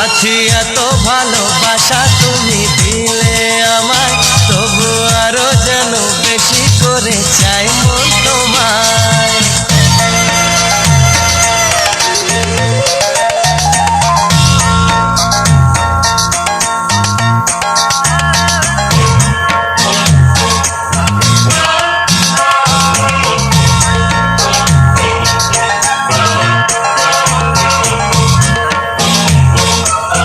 আছি এত ভালোবাসা তুমি দিলে আমায়। তবু আরও যেন বেশি করে চাই